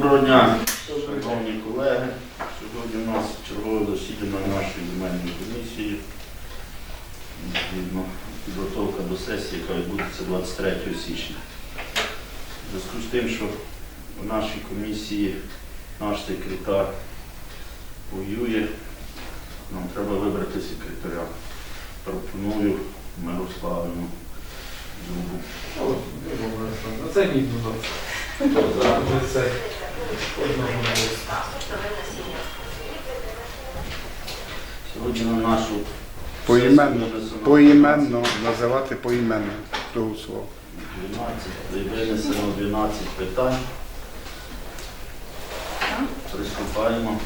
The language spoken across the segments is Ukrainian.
Доброго дня, шановні колеги. Сьогодні у нас чергове засідання нашої земельної комісії. Відповідно, підготовка до сесії, яка відбудеться 23 січня. У зв'язку з тим, що в нашій комісії наш секретар воює, нам треба вибрати секретаря. Пропоную Мирославину ласка. Вже це. Одного голосу. Сьогодні на нашу Поіменно, поіменно називати поіменно того слова. 12, винесено 12 питань. Приступаємо.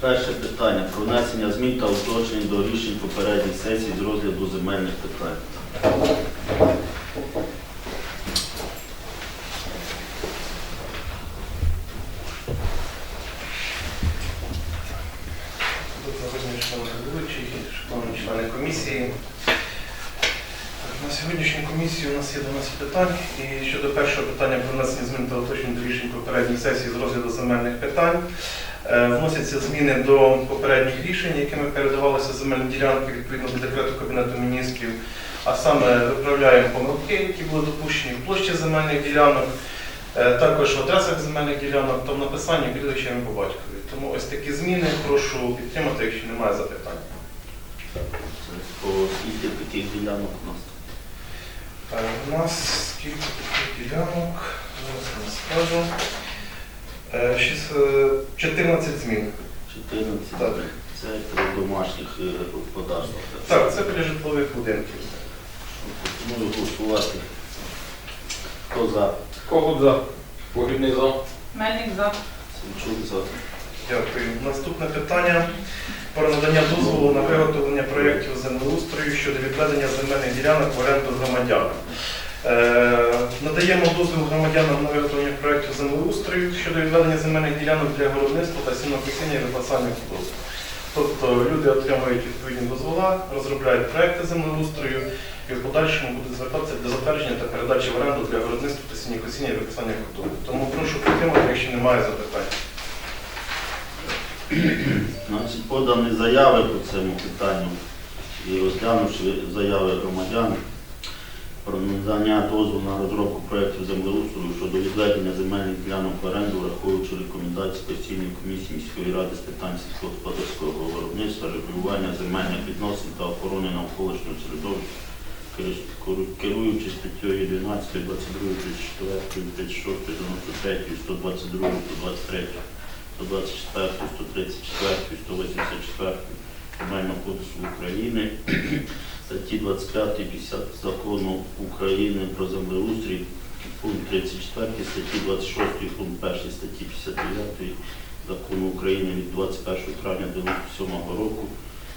Перше питання про внесення змін та уточнень до рішень попередніх сесій з розгляду земельних питань. Доброго дня, шановні головуючі, шановні члени комісії. На сьогоднішню комісію у нас є 12 питань. І щодо першого питання про внесення змін та уточнень до рішень попередніх сесій з розгляду земельних питань, е, вносяться зміни до попередніх рішень, якими передавалися земельні ділянки відповідно до декрету Кабінету міністрів. А саме виправляємо помилки, які були допущені в площі земельних ділянок, е, також в адресах земельних ділянок та в написанні прізвищами по батькові. Тому ось такі зміни прошу підтримати, якщо немає запитань. По скільки таких ділянок у нас? Е, У нас скільки таких ділянок? Зараз вам скажу. Е, шість- е, 14 змін. 14. Так. Це при домашніх е, господарствах. Так, це біля житлових будинків. Пропоную голосувати. Хто за? Кого за? Погибний за. Мельник за. Сенчук за. Дякую. Наступне питання про надання дозволу на виготовлення проєктів землеустрою щодо відведення земельних ділянок в оренду громадянам. Е, надаємо дозвіл громадянам на виготовлення проєктів землеустрою щодо відведення земельних ділянок для городництва та сінокосіння і випасання худоби. Тобто люди отримують відповідні дозвола, розробляють проекти землеустрою і в подальшому будуть звертатися для затвердження та передачі в оренду для городництва та сінокосіння і випасання худоби. Тому прошу підтримати, якщо немає запитань. Значить, подані заяви по цьому питанню і розглянувши заяви громадян про надання дозволу на розробку проєктів землеустрою щодо відведення земельних ділянок в оренду, враховуючи рекомендації постійної комісії міської ради з питань сільськогосподарського виробництва, регулювання земельних відносин та охорони навколишнього середовища, керу- керуючи статтею 12, 22, 34, 36, 93, 122, 123, 124, 134, 184 Земельного кодексу України, статті 25 50 закону України про землеустрій, пункт 34 статті 26 пункт 1 статті 59 закону України від 21 травня 1997 року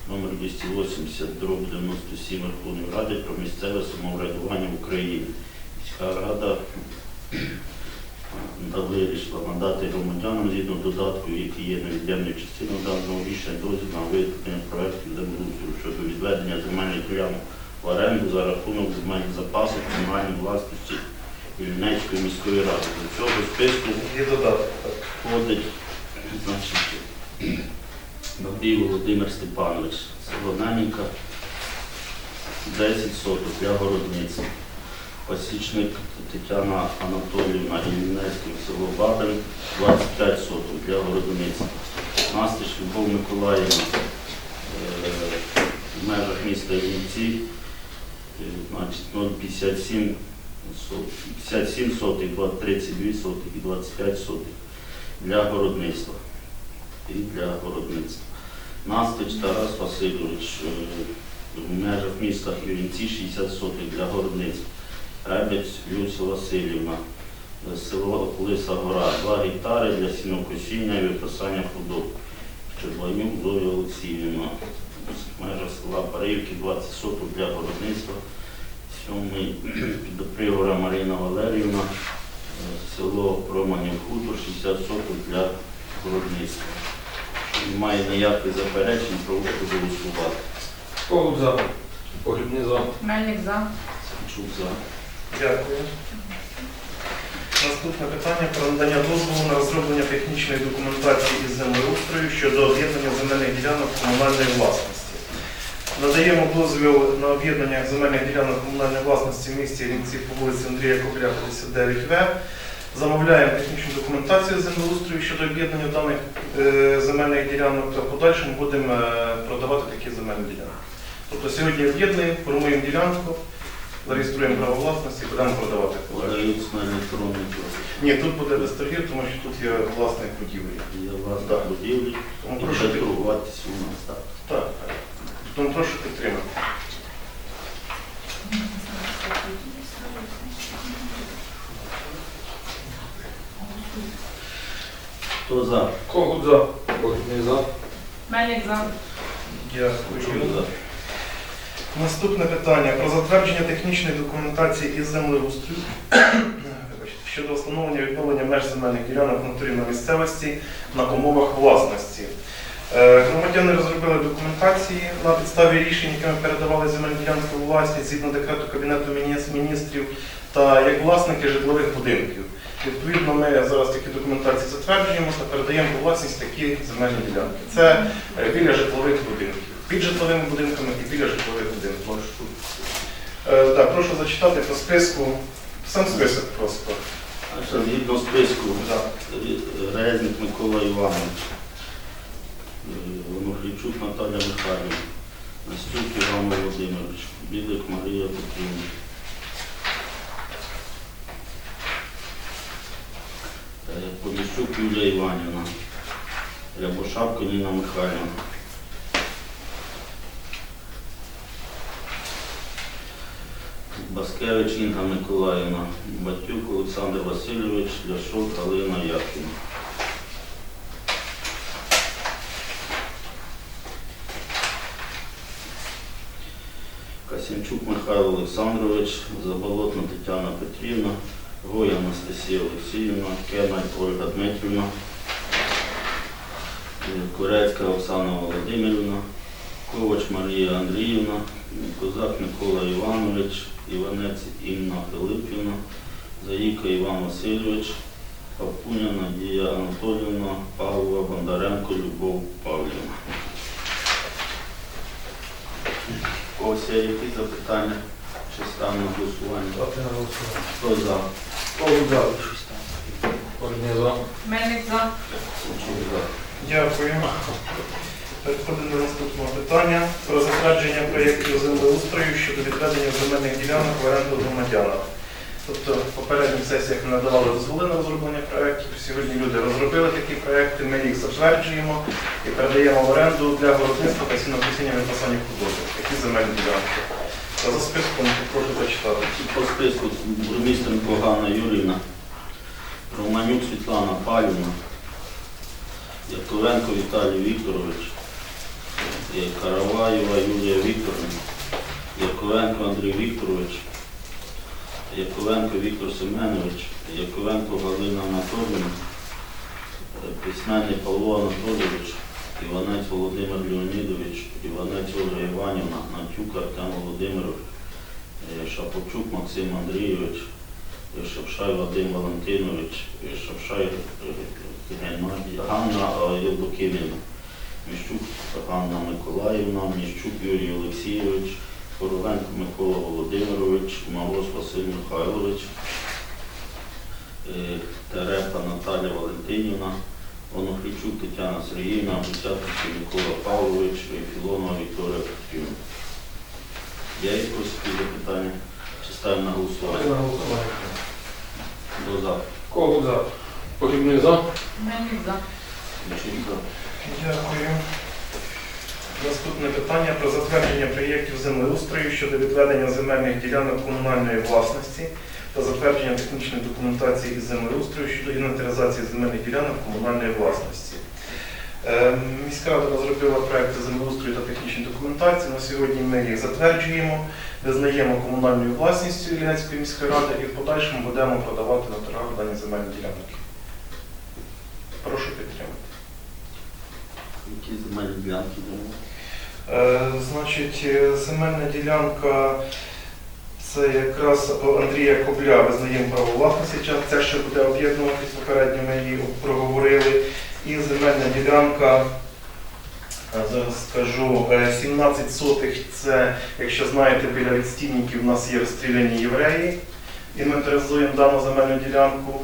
номер 280 дроб 97 Верховної Ради про місцеве самоврядування в Україні. Міська рада та вирішила надати громадянам згідно додатку, який є невід'ємною частиною даного рішення дозвіл на виготовлення проєктів землеустрою щодо відведення земельних ділянок в оренду за рахунок земельних запасів комунальної власності Вільнецької міської ради. До цього списку входить Бабій Володимир Степанович, Солоненька, 10 соток для городництва. Пасічник Тетяна Анатоліївна Іллінецький, село Бабин, 25 соток для городництва. Настич Любов Миколаївна е, в межах міста Іллінці, е, 0,57 57 сотих, 32 сотих і 25 сотих для городництва. І для городництва. Настич Тарас Васильович е, в межах міста Юрінці 60 сотих для городництва. Ребець Люся Васильівна, село Лиса Гора, 2 гектари для сінокосіння і виписання худоб. Червонюк Зоя Олексіївна, в межах села Паривки, 20 соток для городництва. Сьомий Підопригора Марина Валерівна, е, село Проманів Хутор, 60 соток для городництва. Немає ніяких заперечень, прошу голосувати. Кого за? Погибний за. Мельник за. Санчук за. Дякую. Наступне питання про надання дозволу на розроблення технічної документації із землеустрою щодо об'єднання земельних ділянок комунальної власності. Надаємо дозвіл на об'єднання земельних ділянок комунальної власності в місті Рінці по вулиці Андрія Кобля, 59В. Замовляємо технічну документацію землеустрою щодо об'єднання даних е, земельних ділянок та в подальшому будемо е, продавати такі земельні ділянки. Тобто сьогодні об'єднуємо, формуємо ділянку, зареєструємо право власності і будемо продавати. На електронний досвід. Ні, тут буде без торгів, тому що тут є власник будівлі. Я вас так будівлі Тому і прошу під- торгуватися у нас так. Так, так. Тому прошу підтримати. Хто за? Когут за. Погибний за. Мельник за. Дякую. Наступне питання про затвердження технічної документації із землеустрою щодо встановлення відновлення меж земельних ділянок в натурі на місцевості на умовах власності. Е, Громадяни розробили документації на підставі рішень, якими передавали земельні ділянки у власність згідно декрету Кабінету міністрів та як власники житлових будинків. Відповідно, ми зараз такі документації затверджуємо та передаємо власність такі земельні ділянки. Це е, біля житлових будинків, під житловими будинками і біля житлових будинків. Е, Так, прошу зачитати по списку. Сам список просто. Згідно списку Резник Микола Іванович, е, Наталя Михайлівна, Настюк Іван Володимирович, Білик Марія Петрівна. Е, Поліщук Юлія Іванівна, Рябошапко Ніна Михайлівна. Баскевич Інга Миколаївна, Батюк Олександр Васильович, Ляшок Галина Якіна. Касянчук Михайло Олександрович, Заболотна Тетяна Петрівна, Гой Анастасія Олексіївна, Кенай Ольга Дмитрівна, Курецька Оксана Володимирівна, Ковач Марія Андріївна, Козак Микола Іванович, Іванець Інна Филипівна, Заїка Іван Васильович, Папуня Надія Анатоліївна, Павлова Бондаренко, Любов Павлівна. Когось є якісь запитання? Чи стане на голосування? Хто за? За. Погибний за. Мельник за. Дякую. Переходимо до наступного питання про затвердження проєктів землеустрою щодо відведення земельних ділянок в оренду громадянам. Тобто в попередніх сесіях ми надавали дозволи на розроблення проєктів. Сьогодні люди розробили такі проєкти, ми їх затверджуємо і передаємо в оренду для городництва та сінокосіння випасання худоби. Такі земельні ділянки. За списком прошу зачитати. По списку бурмістренко Ганна Юрівна, Романюк Світлана Павлівна, Яковенко Віталій Вікторович, Караваєва Юлія Вікторівна, Яковенко Андрій Вікторович, Яковенко Віктор Семенович, Яковенко Галина Анатоліївна, е, Письменний Павло Анатолійович, Іванець Володимир Леонідович, Іванець Ольга Іванівна, Натюк Артем Володимирович, е, Шапочук Максим Андрійович, е, Шапшай Вадим Валентинович, е, Геннадій, Ганна Євдокимівна, Міщук Ганна Миколаївна, Міщук Юрій Олексійович, Коровенко Микола Володимирович, Мороз Василь Михайлович, е, Терепа Наталя Валентинівна, Онохлічук Тетяна Сергіївна, Гусятовський Микола Павлович, Філонова Вікторія Петрівна. Є якось такі запитання? Чи ставимо на голосування? на голосування. До за. Когут за. Погибний за. Мельник за. Нічого за. Дякую. Наступне питання про затвердження проєктів землеустрою щодо відведення земельних ділянок комунальної власності та затвердження технічної документації із землеустрою щодо інвентаризації земельних ділянок комунальної власності. Е, Міська рада розробила проекти землеустрою та технічної документації. На сьогодні ми їх затверджуємо, визнаємо комунальною власністю Іллінецької міської ради і в подальшому будемо продавати на торгах дані земельні ділянки. Прошу підтримати. Які земельні ділянки були? Е, Значить, е, земельна ділянка Це якраз Андрія Кобля визнаємо право власності, це ще буде об'єднуватись, попередньо ми її проговорили. І земельна ділянка, е, зараз скажу, е, 17 сотих це, якщо знаєте, біля відстійників у нас є розстріляні євреї. Інвентаризуємо дану земельну ділянку.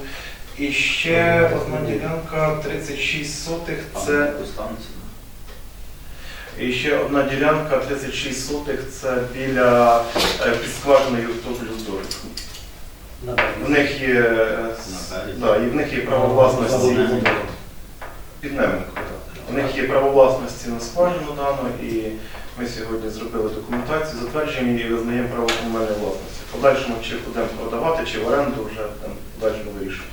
І ще одна ділянка 36 сотих це. І ще одна ділянка 36 сотих це біля е, підскважини Юртоплюс В них є, да, і в них є право власності під Неменко. У них є право власності на скважину дану, і ми сьогодні зробили документацію, затверджуємо її і визнаємо право комунальної власності. В подальшому чи будемо продавати, чи в оренду вже там подальшому вирішимо.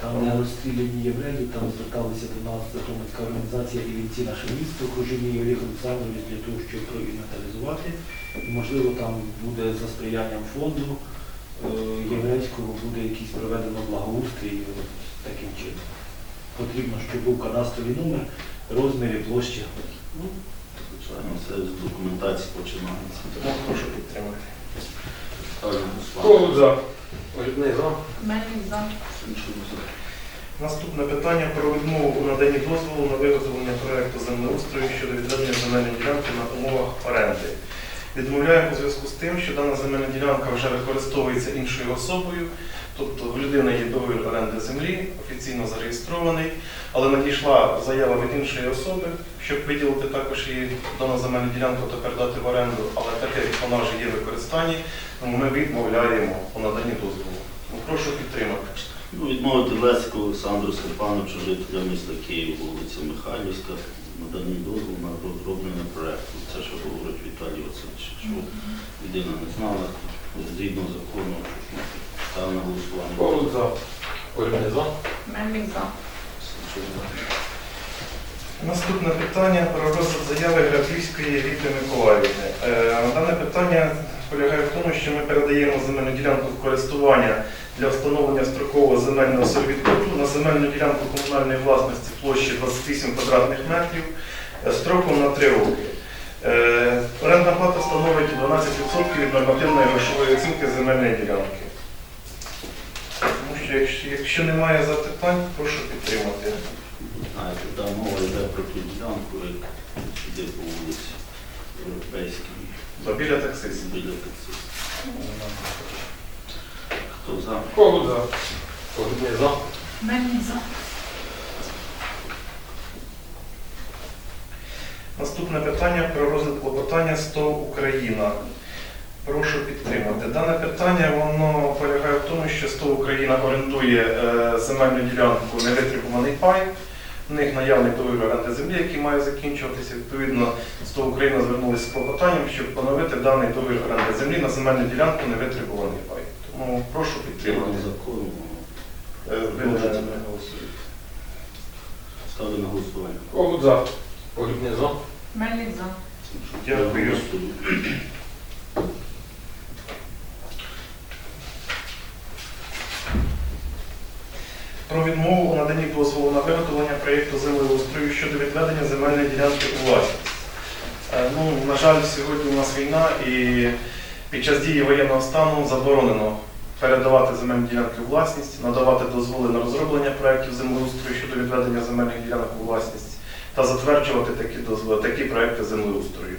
Там не розстріляні євреї, там зверталися до нас громадська організація і вінці наше місто, окружені Олег Олександрович для того, щоб проінвентаризувати. І, можливо, там буде за сприянням фонду е, єврейського буде якийсь проведено благоустрій е, таким чином. Потрібно, щоб був кадастровий номер, розміри, площа. Ну, Звичайно, це з документації починається. Прошу підтримати. Ставлю голосування. Коваль за. Погрібний за. Мельник за. Сенчук за. Наступне питання про відмову у наданні дозволу на виготовлення проекту землеустрою щодо відведення земельної ділянки на умовах оренди. Відмовляємо у зв'язку з тим, що дана земельна ділянка вже використовується іншою особою, тобто в людини є договір оренди землі, офіційно зареєстрований, але надійшла заява від іншої особи, щоб виділити також її дану земельну ділянку та передати в оренду, але таке як вона вже є в використанні, тому ми відмовляємо у наданні дозволу. Ну, Прошу підтримати. Ну, відмовити Лесику Олександру Степановичу, жителя міста Києва, вулиця Михайлівська, надані дозволу на розроблення проекту. Це що говорить Віталій Васильович, що людина не знала, згідно закону, став на голосування. Коваль за. Погрібний за. Мельник за. Наступне питання про розгляд заяви Графівської Віти Миколаївни. Е, Дане питання полягає в тому, що ми передаємо земельну ділянку в користування для встановлення строкового земельного сервітуту на земельну ділянку комунальної власності площі 28 квадратних метрів е, строком на 3 роки. Е, Орендна плата становить 12% від нормативної грошової оцінки земельної ділянки. Що якщо, якщо немає запитань, прошу підтримати. Знаєте, там мова йде про ту ділянку, як сюди по вулиці Європейській, Біля таксистів. біля таксистів. Хто за? Коваль за. Погрібний за. Мельник за. Наступне питання про розгляд клопотання СТОВ Україна. Прошу підтримати. Дане питання воно полягає в тому, що СТОВ Україна орендує е, земельну ділянку невитребуваний пай. У них наявний договір оренди землі, який має закінчуватися. Відповідно, СТОВ Україна звернулася з клопотанням, щоб поновити даний договір оренди землі на земельну ділянку невитребуваний пай. Тому прошу підтримати. Е, ви не- голосуєте. Ставлю на голосування. Коваль за. Погрібний за. Мельник за. Дякую. Голосую. про відмову у наданні дозволу на виготовлення проєкту землеустрою щодо відведення земельної ділянки у власність. Е, Ну, на жаль, сьогодні у нас і під час дії воєнного стану заборонено передавати земельні ділянки у власність, надавати дозволи на розроблення проєктів землеустрою щодо відведення земельних ділянок у власність та затверджувати такі дозволи, такі проєкти землеустрою.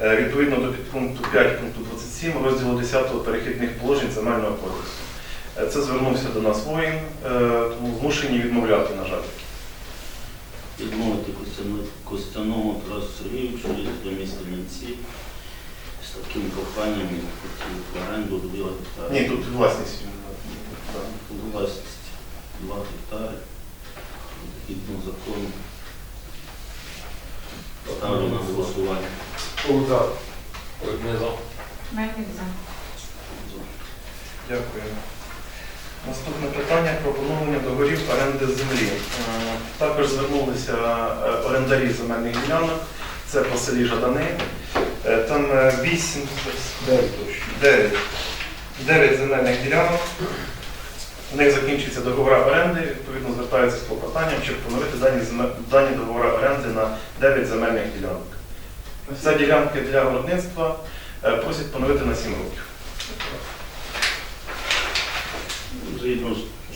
Е, Відповідно до підпункту 5 пункту 27 розділу 10 перехідних положень земельного кодексу. Е, Це звернувся до нас воїн, е, тому змушені відмовляти, на жаль. Відмовити Костянову Тарасу Сергійовичу до міста Мінці таким проханням хотів в оренду біла гектари. Ні, тут власність. Власність 2 гектари. Згідно закону. Ставлю на голосування. За. Погрібний за. Мельник за. Дякую. Наступне питання про поновлення договорів оренди землі. Е, Також звернулися е, орендарі земельних ділянок. Це по селі Жадани. Е, Там 8, 9, 9 земельних ділянок. У них закінчується договори оренди, відповідно звертаються з клопотанням, щоб поновити дані, дані договори оренди на 9 земельних ділянок. Це ділянки для виробництва е, просять поновити на 7 років.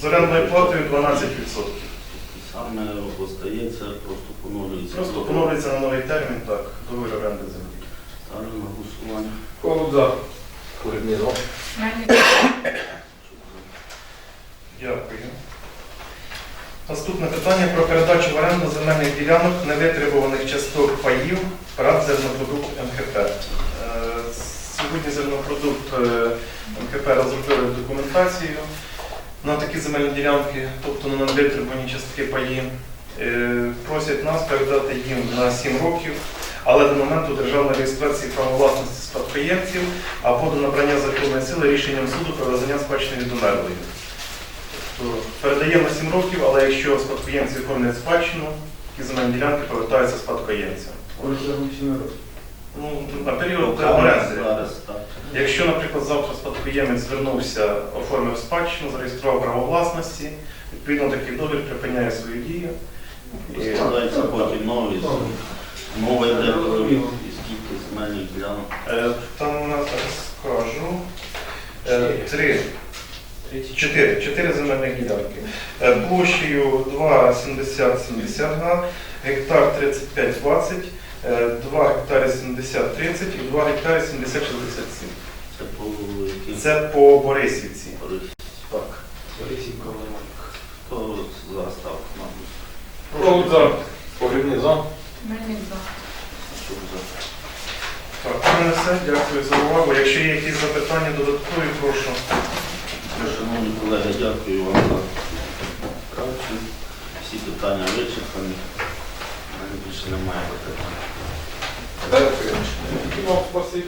З орендною платою 12%. Саме остається, просто поновлюється. Просто поновлюється на новий термін, так, договір оренди землі. Ставлю на голосування. Коло за. За. Дякую. Наступне питання про передачу в оренду земельних ділянок невитребуваних часток паїв ПРАТ «Зернопродукт МХП». Е, Сьогодні зернопродукт е, МХП розробили документацію на такі земельні ділянки, тобто на невитребувані частки паїв. Е, Просять нас передати їм на 7 років, але до моменту державної реєстрації права власності спадкоємців або до набрання законної сили рішенням суду про визнання спадщини від умерлої. Тобто передаємо 7 років, але якщо спадкоємці оформлять спадщину, такі земельні ділянки повертаються спадкоємцям. Ну, на період оренди. Якщо, наприклад, завтра спадкоємець звернувся, оформив спадщину, зареєстрував право власності, відповідно такий договір припиняє свою дію. І, Складається потім новий. Мова йде про і скільки земельних ділянок. е, там у нас зараз скажу. е, Три. Чотири. Чотири земельних ділянки. Е, Площею 2,70-70 га, гектар 35-20, е, 2 гектари 70-30 і 2 гектари 70-67. Це по яким Це по Борисівці. Так. Борисівка. Хто за ставку, мабуть? За. Погрібний за. Мельник за. Щоб за. Так, у мене все. Дякую за увагу. Якщо є якісь запитання додаткові, прошу. Шановні колеги, дякую вам за працю. Всі питання вичерпані. У мене більше немає питань. Дякую. Спасибо.